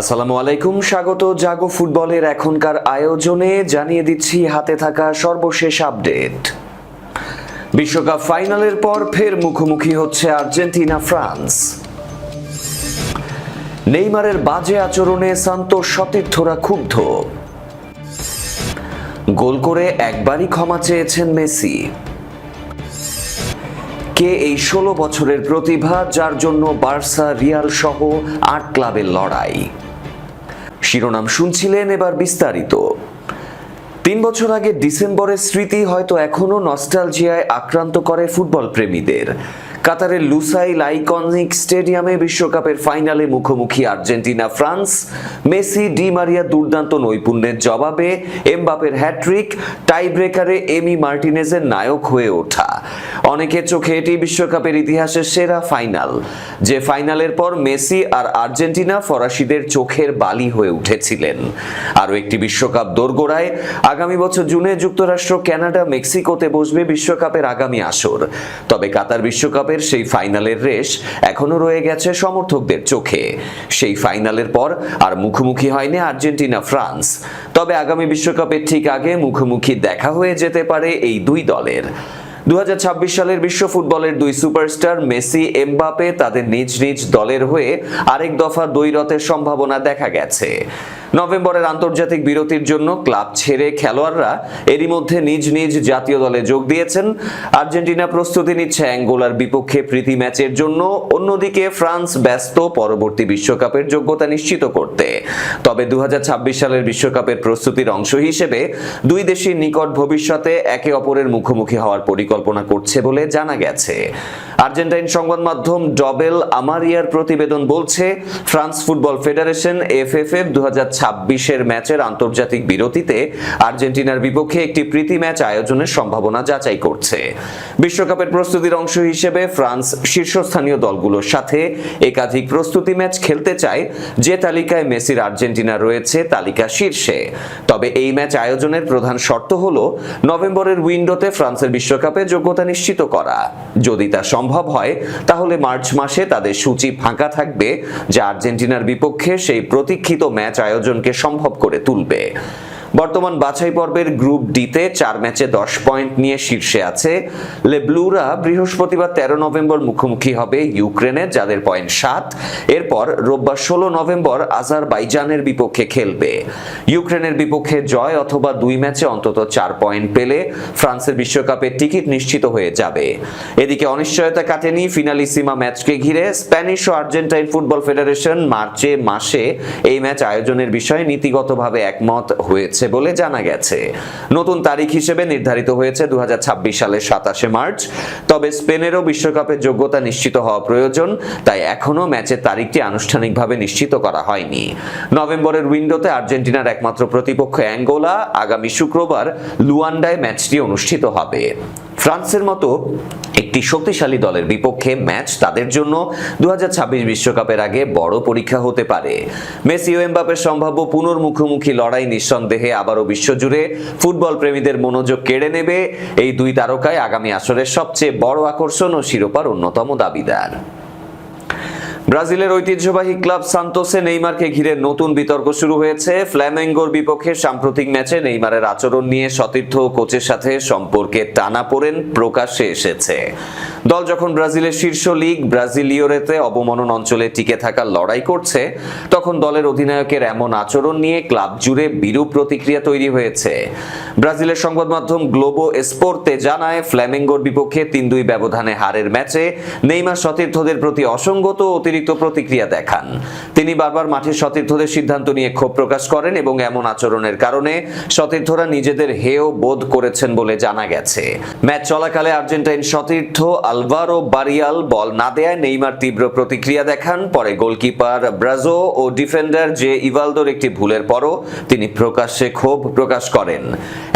আসসালামু আলাইকুম। স্বাগত জাগো ফুটবলের এখনকার আয়োজনে। জানিয়ে দিচ্ছি, হাতে থাকা সর্বশেষ আপডেট। বিশ্বকাপ ফাইনালের পর ফের মুখোমুখি হচ্ছে আর্জেন্টিনা, ফ্রান্স। নেইমারের বাজে আচরণে সান্তোষ সতীর্থরা ক্ষুব্ধ। গোল করে একবারই ক্ষমা চেয়েছেন মেসি। কে এই ষোলো বছরের প্রতিভা, যার জন্য বার্সা, রিয়াল সহ আট ক্লাবের লড়াই? শিরোনাম শুনছিলেন এবার বিস্তারিত। তিন বছর আগে ডিসেম্বরের স্মৃতি হয়তো এখনও নস্টালজিয়ায় আক্রান্ত করে ফুটবল প্রেমীদের কাতারের লুসাইল আইকনিক স্টেডিয়ামে বিশ্বকাপের ফাইনালে মুখোমুখি Argentina, France. Messi, Di Maria দুর্দান্ত নৈপুণ্যের জবাবে এমবাপের হ্যাট্রিক টাই ব্রেকারে এমি মার্টিনেজের নায়ক হয়ে ওঠা। অনেকের চোখে এটি বিশ্বকাপের ইতিহাসের সেরা ফাইনাল। যে ফাইনালের পর মেসি আর আর্জেন্টিনা ফরাসিদের চোখের বালি হয়ে উঠেছিলেন। আরও একটি বিশ্বকাপ দোরগোড়ায় আগামী বছর জুনে যুক্তরাষ্ট্র কানাডা মেক্সিকোতে বসবে বিশ্বকাপের আগামী আসর। তবে কাতার বিশ্বকাপের সেই ফাইনালের রেশ এখনও রয়ে গেছে সমর্থকদের চোখে। সেই ফাইনালের পর আর মুখোমুখি হয়নি আর্জেন্টিনা, ফ্রান্স। তবে আগামী বিশ্বকাপের ঠিক আগে মুখোমুখি দেখা হয়ে যেতে পারে এই দুই দলের। দু হাজার ছাব্বিশ সালের বিশ্ব ফুটবলের দুই সুপারস্টার মেসি এমবাপে তাদের নিজ নিজ দলের হয়ে আরেক দফা দ্বৈরথের সম্ভাবনা দেখা গেছে। নভেম্বরের আন্তর্জাতিক বিরতির জন্য ক্লাব ছেড়ে খেলোয়াড়রা এরই মধ্যে নিজ নিজ জাতীয় দলে যোগ দিয়েছেন। আর্জেন্টিনা প্রস্তুতি নিচ্ছে অ্যাঙ্গোলার বিপক্ষে প্রীতি ম্যাচের জন্য। অন্যদিকে ফ্রান্স ব্যস্ত পরবর্তী বিশ্বকাপের যোগ্যতা নিশ্চিত করতে। তবে দু হাজার ছাব্বিশ সালের বিশ্বকাপের প্রস্তুতির অংশ হিসেবে দুই দেশের নিকট ভবিষ্যতে একে অপরের মুখোমুখি হওয়ার পরিকল্পনা করছে বলে জানা গেছে। আর্জেন্টাইন সংবাদ মাধ্যম ডবেল আমারিয়ার প্রতিবেদন বলছে, ফ্রান্স ফুটবল ফেডারেশন, এফএফএফ দু ছাব্বিশের ম্যাচের আন্তর্জাতিক বিরতিতে আর্জেন্টিনার বিপক্ষে একটি প্রীতি ম্যাচ আয়োজনের সম্ভাবনা যাচাই করছে। বিশ্বকাপের প্রস্তুতির অংশ হিসেবে ফ্রান্স শীর্ষস্থানীয় দলগুলোর সাথে একাধিক প্রস্তুতি ম্যাচ খেলতে চায়, যে তালিকায় মেসির আর্জেন্টিনা রয়েছে তালিকা শীর্ষে। তবে এই ম্যাচ আয়োজনের প্রধান শর্ত হল নভেম্বরের উইন্ডোতে ফ্রান্সের বিশ্বকাপে যোগ্যতা নিশ্চিত করা। যদি তা সম্ভব হয়, তাহলে মার্চ মাসে তাদের সূচি ফাঁকা থাকবে, যা আর্জেন্টিনার বিপক্ষে সেই প্রতীক্ষিত ম্যাচ আয়োজনকে সম্ভব করে তুলবে। বর্তমান বাছাই পর্বের গ্রুপ ডিতে চার ম্যাচে দশ পয়েন্ট নিয়ে শীর্ষে আছে। লেব্লুরা বৃহস্পতিবার তেরো নভেম্বর মুখোমুখি হবে ইউক্রেনের যাদের পয়েন্ট সাত। এরপর রোববার ষোলো নভেম্বর আজারবাইজানের বিপক্ষে খেলবে। ইউক্রেনের বিপক্ষে জয় অথবা দুই ম্যাচে অন্তত চার পয়েন্ট পেলে ফ্রান্সের বিশ্বকাপের টিকিট নিশ্চিত হয়ে যাবে। এদিকে অনিশ্চয়তা কাটেনি ফিনালি ফিনালিসিমা ম্যাচকে ঘিরে। স্প্যানিশ ও আর্জেন্টাইন ফুটবল ফেডারেশন মার্চে মাসে এই ম্যাচ আয়োজনের বিষয়ে নীতিগতভাবে একমত হয়েছে। বলে জানা গেছে। নতুন তারিখ হিসেবে নির্ধারিত হয়েছে দুহাজার ছাব্বিশ সালের সাতাশে মার্চ। তবে স্পেনেরও বিশ্বকাপে যোগ্যতা নিশ্চিত হওয়া প্রয়োজন, তাই এখনও ম্যাচের তারিখটি আনুষ্ঠানিকভাবে নিশ্চিত করা হয়নি। নভেম্বরের উইন্ডোতে আর্জেন্টিনার একমাত্র প্রতিপক্ষ অ্যাঙ্গোলা, আগামী শুক্রবার লুয়ান্ডায় ম্যাচটি অনুষ্ঠিত হবে। ফ্রান্সের মতো একটি শক্তিশালী দলের বিপক্ষে ম্যাচ তাদের জন্য দু বিশ্বকাপের আগে বড় পরীক্ষা হতে পারে। মেসি ও এমবাপের সম্ভাব্য পুনর্মুখোমুখি লড়াই নিঃসন্দেহে আবারও বিশ্বজুড়ে ফুটবল প্রেমীদের মনোযোগ কেড়ে নেবে। এই দুই তারকায় আগামী আসরের সবচেয়ে বড় আকর্ষণ ও শিরোপার অন্যতম দাবিদার। ব্রাজিলের ঐতিহ্যবাহী ক্লাব সান্তোসে নেইমারকে ঘিরে নতুন বিতর্ক শুরু হয়েছে। ফ্ল্যামেঙ্গোর বিপক্ষে সাম্প্রতিক ম্যাচে নেইমারের আচরণ নিয়ে সতীর্থ কোচের সাথে সম্পর্কে টানা পড়েন প্রকাশ্যে এসেছে। দল যখন ব্রাজিলের শীর্ষ লিগ ব্রাজিলিওরেতে অবমানন অঞ্চলে টিকে থাকার লড়াই করছে, তখন দলের অধিনায়কের এমন আচরণ নিয়ে ক্লাব জুড়ে বিরূপ প্রতিক্রিয়া তৈরি হয়েছে। ব্রাজিলের সংবাদ মাধ্যম গ্লোবো স্পোর্তে জানায়, ফ্ল্যামেঙ্গোর বিপক্ষে তিন দুই ব্যবধানে হারের ম্যাচে নেইমার সতীর্থদের প্রতি অসঙ্গত অতিরিক্ত প্রতিক্রিয়া দেখান। তিনি বারবার মাঠের সতীর্থদের সিদ্ধান্ত নিয়ে ক্ষোভ প্রকাশ করেন এবং এমন আচরণের কারণে সতীর্থরা নিজেদের হেয় বোধ করেছেন বলে জানা গেছে। ম্যাচ চলাকালে আর্জেন্টাইন সতীর্থ আলভারো বারিয়াল বল না দেয়ায় নেইমার তীব্র প্রতিক্রিয়া দেখান। পরে গোলকিপার ব্রাজো ও ডিফেন্ডার যে ইভালদোর একটি ভুলের পরও তিনি প্রকাশ্যে ক্ষোভ প্রকাশ করেন।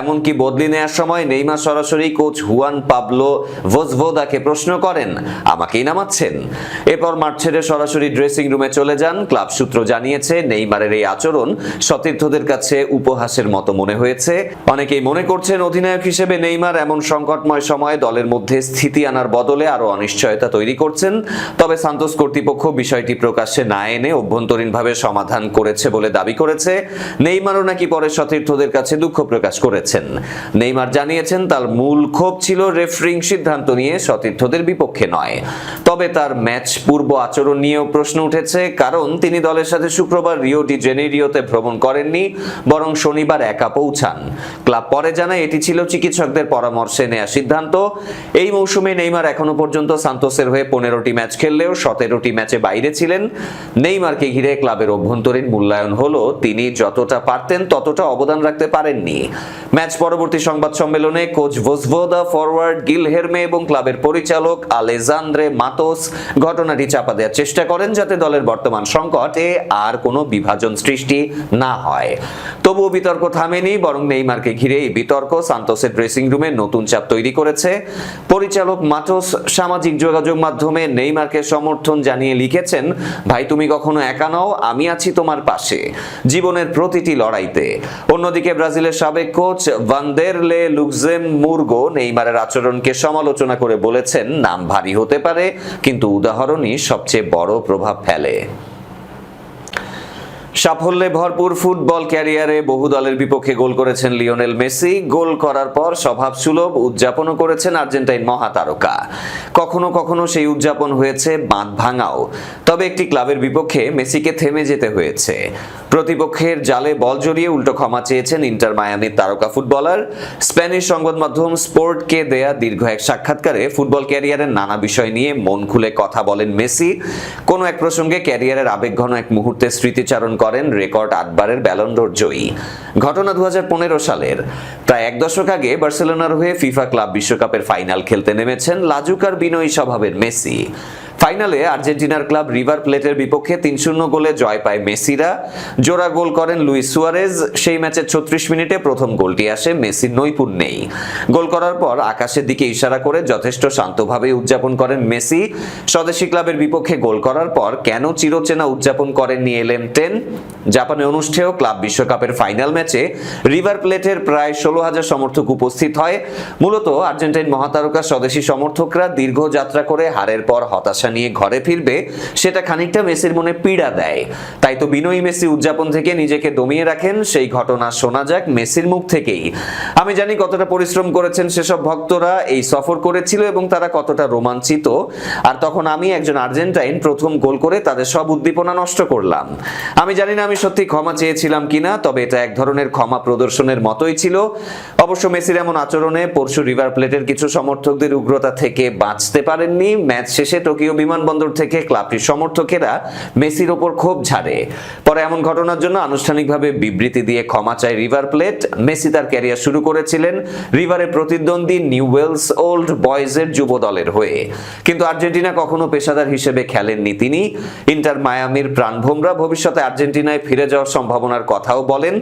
এমনকি বদলি নেওয়ার সময় নেইমার সরাসরি কোচ হুয়ান পাবলো ভোজভোদাকে প্রশ্ন করেন, আমাকেই নামাচ্ছেন? এরপর মাঠ ছেড়ে সরাসরি ড্রেসিং রুমে চলে যান। ক্লাব সূত্র জানিয়েছে, নেইমারের এই আচরণ সতীর্থদের কাছে উপহাসের মতো মনে হয়েছে। অনেকেই মনে করছেন, অধিনায়ক হিসেবে নেইমার এমন সংকটময় সময়ে দলের মধ্যে স্থিতি আনার বদলে আরও অনিশ্চয়তা তৈরি করছেন। তবে সান্তোস কর্তৃপক্ষ বিষয়টি প্রকাশ্যে না এনে অভ্যন্তরীণভাবে সমাধান করেছে বলে দাবি করেছে। নেইমারও নাকি পরে সতীর্থদের কাছে দুঃখ প্রকাশ করেছেন। নেইমার জানিয়েছেন, তার মূল ক্ষোভ ছিল রেফারিং সিদ্ধান্ত নিয়ে সতীর্থদের বিপক্ষে নয়। তবে তার ম্যাচ পূর্ব আচরণ নিয়েও প্রশ্ন উঠেছে, কারণ তিনি দলের সাথে শুক্রবার রিও ডি জেনেরিওতে ভ্রমণ করেননি, বরং শনিবার একা পৌঁছান। ক্লাব পরে জানায়, এটি ছিল চিকিৎসকদের পরামর্শে নেওয়া সিদ্ধান্ত। এই মৌসুমে নেইমার এখনও পর্যন্ত সান্তোসের হয়ে পনেরোটি ম্যাচ খেললেও সতেরোটি ম্যাচে বাইরে ছিলেন। নেইমারকে ঘিরে ক্লাবের অভ্যন্তরীণ মূল্যায়ন হলো। তিনি যতটা পারতেন ততটা অবদান রাখতে পারেননি। ম্যাচ পরবর্তী সংবাদ সম্মেলনে কোচ ভোসভোদা ফরওয়ার্ড গিল হেরমে এবং ক্লাবের পরিচালক আলেজান্দ্রে মাতোস ঘটনাটি চাপা দেওয়ার চেষ্টা করেন যাতে দলের বর্তমান সংকটে আর কোনো বিভাজন সৃষ্টি না হয়। তবুও বিতর্ক থামেনি, বরং নেইমারকে ঘিরে এই বিতর্ক। সান্তোসের ড্রেসিং রুমে নতুন চাপ তৈরি করেছে। পরিচালক মাটোস সামাজিক যোগাযোগ মাধ্যমে নেইমারকে সমর্থন জানিয়ে লিখেছেন, ভাই, তুমি কখনো একা নও, আমি আছি তোমার পাশে জীবনের প্রতিটি লড়াইতে। অন্যদিকে ব্রাজিলের সাবেক কোচ ভান্দেরলে লুকজেম মুরগো নেইমারের আচরণকে সমালোচনা করে বলেছেন, নাম ভারী হতে পারে, কিন্তু উদাহরণই সবচেয়ে বড় প্রভাব ফেলে। সাফল্যে ভরপুর ফুটবল ক্যারিয়ারে বহু দলের বিপক্ষে গোল করেছেন লিওনেল মেসি। গোল করার পর স্বভাব সুলভ উদযাপনও করেছেন আর্জেন্টাইন মহাতারকা। কখনো কখনো সেই উদযাপন হয়েছে বাঁধ ভাঙাও তবে একটি ক্লাবের বিপক্ষে মেসিকে থেমে যেতে হয়েছে। প্রতিপক্ষের জালে বল জড়িয়ে উল্টো ক্ষমা চেয়েছেন ইন্টার মায়ামির তারকা ফুটবলার। স্প্যানিশ সংবাদ মাধ্যম স্পোর্টকে দেয়া দীর্ঘ এক সাক্ষাৎকারে ফুটবল ক্যারিয়ারের নানা বিষয় নিয়ে মন খুলে কথা বলেন মেসি। কোনো এক প্রসঙ্গে ক্যারিয়ারের আবেগঘন এক মুহূর্তে স্মৃতিচারণ করেন রেকর্ড আটবারের ব্যালন্ডোর জয়ী। ঘটনা দু হাজার পনেরো সালের। প্রায় এক দশক আগে বার্সেলোনার হয়ে ফিফা ক্লাব বিশ্বকাপের ফাইনাল খেলতে নেমেছেন লাজুকার বিনয়ী স্বভাবের মেসি। ফাইনালে আর্জেন্টিনার ক্লাব রিভার প্লেটের বিপক্ষে তিন শূন্য গোলে জয় পায় মেসিরা। জোড়া গোল করেন লুইস সুয়ারেজ। সেই ম্যাচের ছত্রিশ মিনিটে প্রথম গোলটি আসে, মেসির নৈপুণ্যেই। গোল করার পর আকাশের দিকে ইশারা করে যথেষ্ট শান্তভাবে উদযাপন করেন মেসি। স্বদেশী ক্লাবের বিপক্ষে গোল করার পর কেন চিরচেনা উদযাপন করেননি এলএম টেন? জাপানে অনুষ্ঠেয় ক্লাব বিশ্বকাপের ফাইনাল ম্যাচে রিভার প্লেটের প্রায় ষোলো হাজার সমর্থক উপস্থিত হয়। মূলত আর্জেন্টাইন মহাতারকা স্বদেশী সমর্থকরা দীর্ঘ যাত্রা করে হারের পর হতাশা নিয়ে ঘরে ফিরবে, সেটা খানিকটা মেসির মনে পীড়া দেয়। তাই তো বিনয়ী মেসি উদযাপন থেকে নিজেকে দমিয়ে রাখেন, সেই ঘটনা শোনা যাক মেসির মুখ থেকেই। আমি জানি কতটা পরিশ্রম করেছেন সেসব ভক্তরা, এই সফর করেছিল এবং তারা কতটা রোমাঞ্চিত। আর তখন আমি একজন আর্জেন্টাইন, প্রথম গোল করে তাদের সব উদ্দীপনা নষ্ট করলাম। আমি জানি না আমি সত্যি ক্ষমা চেয়েছিলাম কিনা, তবে এটা এক ধরনের ক্ষমা প্রদর্শনের মতোই ছিল। অবশ্য মেসির এমন আচরণে পরশু রিভার প্লেটের কিছু সমর্থকদের উগ্রতা থেকে বাঁচতে পারেননি। ম্যাচ শেষে টোকিও বিমানবন্দর থেকে ক্লাবটির সমর্থকেরা মেসির ওপর ক্ষোভ ঝাড়ে। পরে এমন ঘটনার জন্য আনুষ্ঠানিকভাবে বিবৃতি দিয়ে ক্ষমা চায় রিভার প্লেট। মেসি তার ক্যারিয়ার শুরু করেছিলেন রিভারের প্রতিদ্বন্দ্বী নিউ ওয়েলস ওল্ড বয়েজের যুব দলের হয়ে। কিন্তু আর্জেন্টিনা কখনো পেশাদার হিসেবে খেলেননি তিনি। ইন্টার মায়ামির প্রাণভোমরা ভবিষ্যতে আর্জেন্টিনায় ফিরে যাওয়ার সম্ভাবনার কথাও বলেন।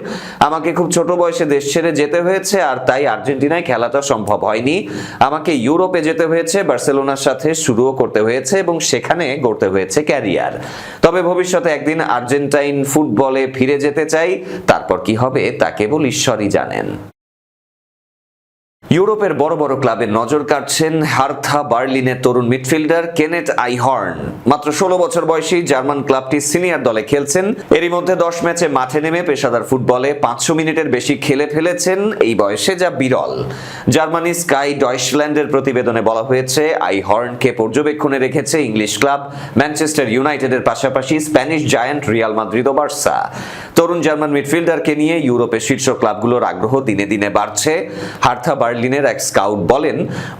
আমাকে খুব ছোট বয়সে দেশ ছেড়ে যেতে হয়েছে আর তাই আর্জেন্টিনায় খেলাটা সম্ভব হয়নি। আমাকে ইউরোপে যেতে হয়েছে, বার্সেলোনার সাথে শুরুও করতে হয়েছে এবং সেখানে গড়তে হয়েছে ক্যারিয়ার। তবে ভবিষ্যতে একদিন আর্জেন্টাইন ফুটবলে ফিরে যেতে চাই, তারপর কি হবে তা কেবল ঈশ্বরই জানেন। ইউরোপের বড় বড় ক্লাবে নজর কাটছেন হার্থা বার্লিনের তরুণ মিডফিল্ডার কেনেট আইহর্ন। মাত্র ষোলো বছর বয়সী জার্মান ক্লাবটি সিনিয়র দলে খেলছেন। এরই মধ্যে দশ ম্যাচে মাঠে নেমে পেশাদার ফুটবলে পাঁচশো মিনিটের বেশি খেলে ফেলেছেন এই বয়সে যা বিরল। জার্মানি স্কাই ডয়সল্যান্ডের প্রতিবেদনে বলা হয়েছে, আইহর্নকে পর্যবেক্ষণে রেখেছে ইংলিশ ক্লাব। ম্যানচেস্টার ইউনাইটেডের পাশাপাশি স্প্যানিশ জায়ান্ট রিয়াল মাদ্রিদ ও বার্সা। তরুণ জার্মান মিডফিল্ডারকে নিয়ে ইউরোপের শীর্ষ ক্লাবগুলোর আগ্রহ দিনে দিনে বাড়ছে। হার্থা বার্লিনের এক স্কাউট বলেন,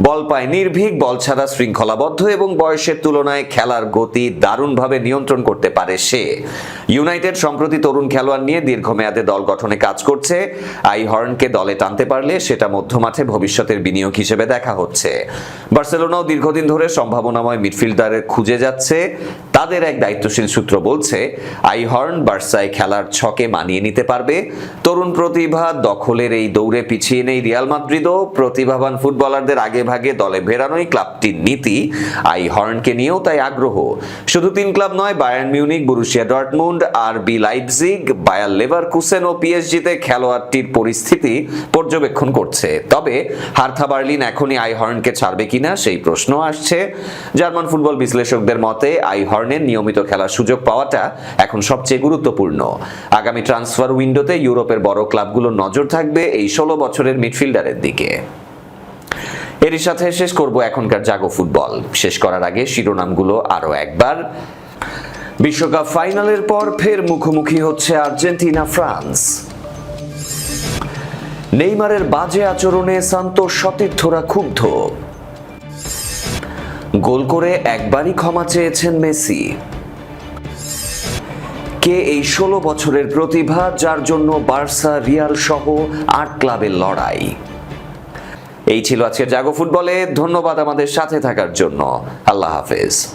বল পায় নির্ভীক, বল ছাড়া শৃঙ্খলাবদ্ধ এবং বয়সের তুলনায় খেলার গতি দারুণভাবে নিয়ন্ত্রণ করতে পারে সে। ইউনাইটেড সম্প্রতি তরুণ খেলোয়াড় নিয়ে দীর্ঘমেয়াদে দল গঠনে কাজ করছে। আই হর্নকে দলে টানতে পারলে সেটা মধ্যমাঠে ভবিষ্যতের বিনিয়োগ হিসেবে দেখা হচ্ছে। বার্সেলোনাও দীর্ঘদিন ধরে সম্ভাবনাময় মিডফিল্ডারের খুঁজে যাচ্ছে। তাদের এক দায়িত্বশীল সূত্র বলছে, আইহর্ন বার্সায় খেলার ছকে মানিয়ে নিতে পারবে। তরুণ প্রতিভা দখলের এই দৌড়ে পিছিয়ে নেই রিয়াল মাদ্রিদও। প্রতিভাবান ফুটবলারদের আগে ভাগে দলে ভেরানোই ক্লাবটির নীতি। আইহর্নকে নিয়েও তাই আগ্রহ। শুধু তিন ক্লাব নয়, Bayern Munich Borussia Dortmund Dortmund R B Leipzig, Bayer Leverkusen ও পিএসজিতে খেলোয়াড়টির পরিস্থিতি পর্যবেক্ষণ করছে। তবে হার্থা বার্লিন এখনই আইহর্নকে ছাড়বে কিনা সেই প্রশ্ন আসছে। জার্মান ফুটবল বিশ্লেষকদের মতে, আইহর্নের নিয়মিত খেলার সুযোগ পাওয়াটা এখন সবচেয়ে গুরুত্বপূর্ণ। আগামী ট্রান্সফার উইন্ডোতে ইউরোপের বড় ক্লাবগুলোর নজর থাকবে এই ষোলো বছরের মিডফিল্ডারের দিকে। এরই সাথে শেষ করব এখনকার জাগো ফুটবল। শেষ করার আগে শিরোনামগুলো আরও একবার। বিশ্বকাপ ফাইনালের পর ফের মুখোমুখি হচ্ছে আর্জেন্টিনা, ফ্রান্স। নেইমারের বাজে আচরণে সান্তোষ সতীর্থরা ক্ষুব্ধ। গোল করে একবারই ক্ষমা চেয়েছেন মেসি। কে এই ষোলো বছরের প্রতিভা যার জন্য বার্সা, রিয়াল সহ আট ক্লাবের লড়াই? এই ছিল আজকে জাগো ফুটবলে। ধন্যবাদ আমাদের সাথে থাকার জন্য। আল্লাহ হাফেজ।